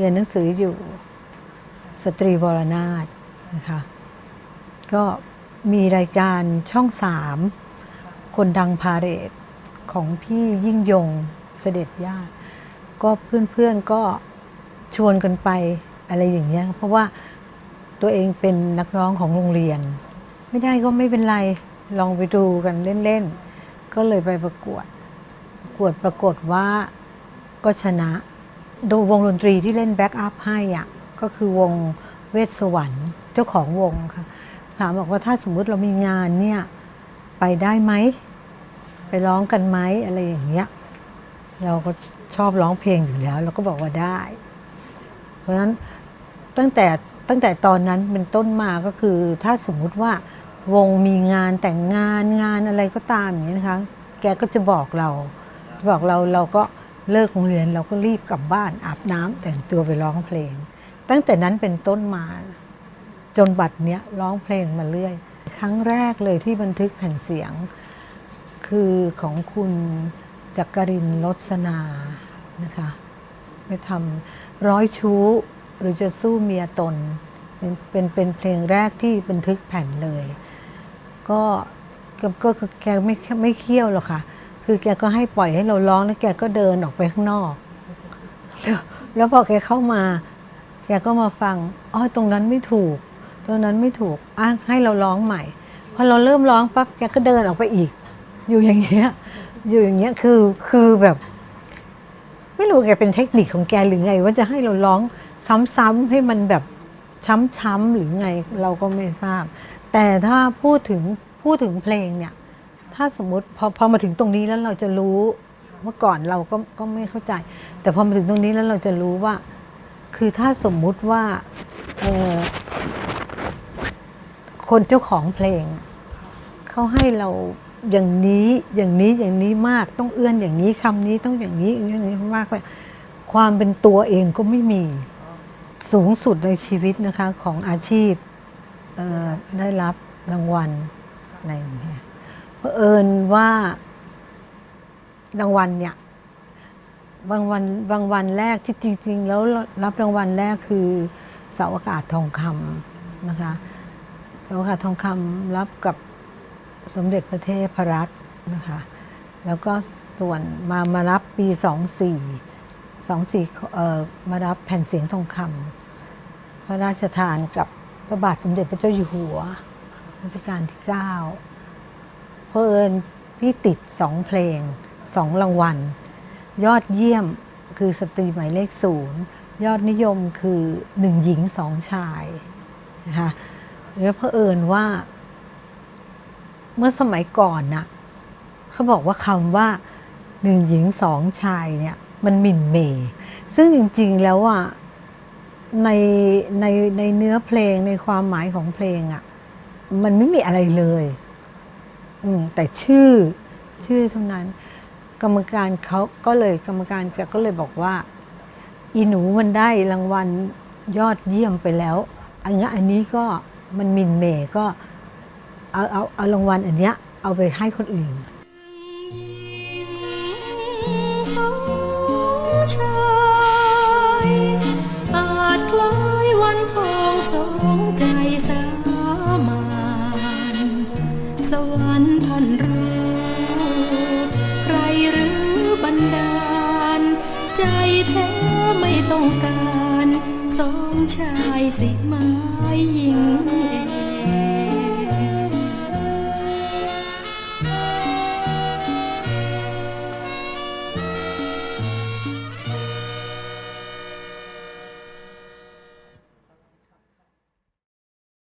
เรียนหนังสืออยู่สตรีวรนาถนะคะก็มีรายการช่องสามคนดังพาเรตของพี่ยิ่งยงเสด็จญาติก็เพื่อนๆก็ชวนกันไปอะไรอย่างเงี้ยเพราะว่าตัวเองเป็นนักร้องของโรงเรียน ไม่ได้ก็ไม่เป็นไรลองไปดูกันเล่นๆ ก็เลยไปประกวดประกวดปรากฏว่าก็ชนะ ดูวงดนตรีที่เล่นแบ็กอัพให้อะก็คือวงเวสสวรรค์เจ้าของวงค่ะ ถามบอกว่าถ้าสมมุติเรามีงานเนี่ยไปได้ไหม ไปร้องกันไหมอะไรอย่างเงี้ยเราก็ชอบร้องเพลงอยู่แล้ว เราก็บอกว่าได้ เพราะฉะนั้นตั้งแต่ตั้งแต่ตอนนั้นเป็นต้นมาก็คือ ถ้าสมมุติว่าวงมีงานแต่งงานงานอะไรก็ตามอย่างนี้นะคะ แกก็จะบอกเราจะบอกเราเราก็ เลิกโรงเรียนเราก็รีบกลับบ้านอาบน้ำแต่งตัวไปร้องเพลง ตั้งแต่นั้นเป็นต้นมาจนบัดเนี้ยร้องเพลงมาเรื่อย ครั้งแรกเลยที่บันทึกแผ่นเสียง คือของคุณจักรินทร์ลสนานะคะไปทำร้อยชู้หรือจะสู้เมียตนเป็นเป็นเพลงแรกที่บันทึกแผ่นเลย ก็ก็ก็ก็แกไม่ไม่เคี่ยวหรอกค่ะ คือแกก็ให้ปล่อยให้เราร้องแล้วแกก็เดินออกไปข้างนอก แล้วพอแกเข้ามา แกก็มาฟังอ๋อตรงนั้นไม่ถูก ตรงนั้นไม่ถูกอะให้เราร้องใหม่พอเราเริ่มร้องปั๊บแกก็เดินออกไปอีก อยู่อย่างเงี้ยอยู่อย่างเงี้ยคือคือแบบ ไม่รู้แกเป็นเทคนิคของแกหรือไง ว่าจะให้เราร้องซ้ำๆให้มันแบบช้ำๆหรือไงเราก็ไม่ทราบ แต่ถ้าพูดถึงพูดถึงเพลงเนี่ย ถ้าสมมติพอพอมาถึงตรงนี้แล้วเราจะรู้เมื่อก่อนเราก็ก็ไม่เข้าใจ แต่พอมาถึงตรงนี้แล้วเราจะรู้ว่า คือถ้าสมมุติว่าเออคนเจ้าของเพลงเขาให้เราอย่างนี้อย่างนี้อย่างนี้มากต้องเอื้อนอย่างนี้คำนี้ต้องอย่างนี้อย่างนี้มากไปความเป็นตัวเองก็ไม่มีสูงสุดในชีวิตนะคะของอาชีพได้รับรางวัลอะไรอย่างเงี้ย เผอิญว่ารางวัลเนี่ยบางวันบางวันแรกที่จริง ๆ แล้วรับรางวัลแรกคือเสาอากาศทองคำนะคะเสาอากาศทองคำรับกับสมเด็จพระเทพรัตน์นะคะแล้วก็ส่วนมามารับปี 24 24เอ่อมารับแผ่นเสียงทองคำพระราชทานกับพระบาทสมเด็จพระเจ้าอยู่หัวรัชกาลที่ 9 เพอเอิญพี่ติดสองเพลงสองรางวัล ยอดเยี่ยมคือสตรีหมายเลขศูนย์ยอดนิยมคือหนึ่งหญิงสองชายนะคะแล้วเพอเอิญว่า เมื่อสมัยก่อนน่ะเขาบอกว่าคำว่าหนึ่งหญิงสองชายเนี่ย มันหมิ่นเหมซึ่งจริง ๆ แล้วอะในในในเนื้อเพลงในความหมายของเพลงอะ มันไม่มีอะไรเลย อืมแต่ชื่อชื่อเท่านั้น กรรมการเขาก็เลยกรรมการแกก็เลยบอกว่า อีหนูมันได้รางวัลยอดเยี่ยมไปแล้วอันนี้อันนี้ก็มันมินเหมก็เอาเอาเอารางวัลอันเนี้ยเอาไปให้คนอื่น ต้องการสองชายสิไม้ยิงเอง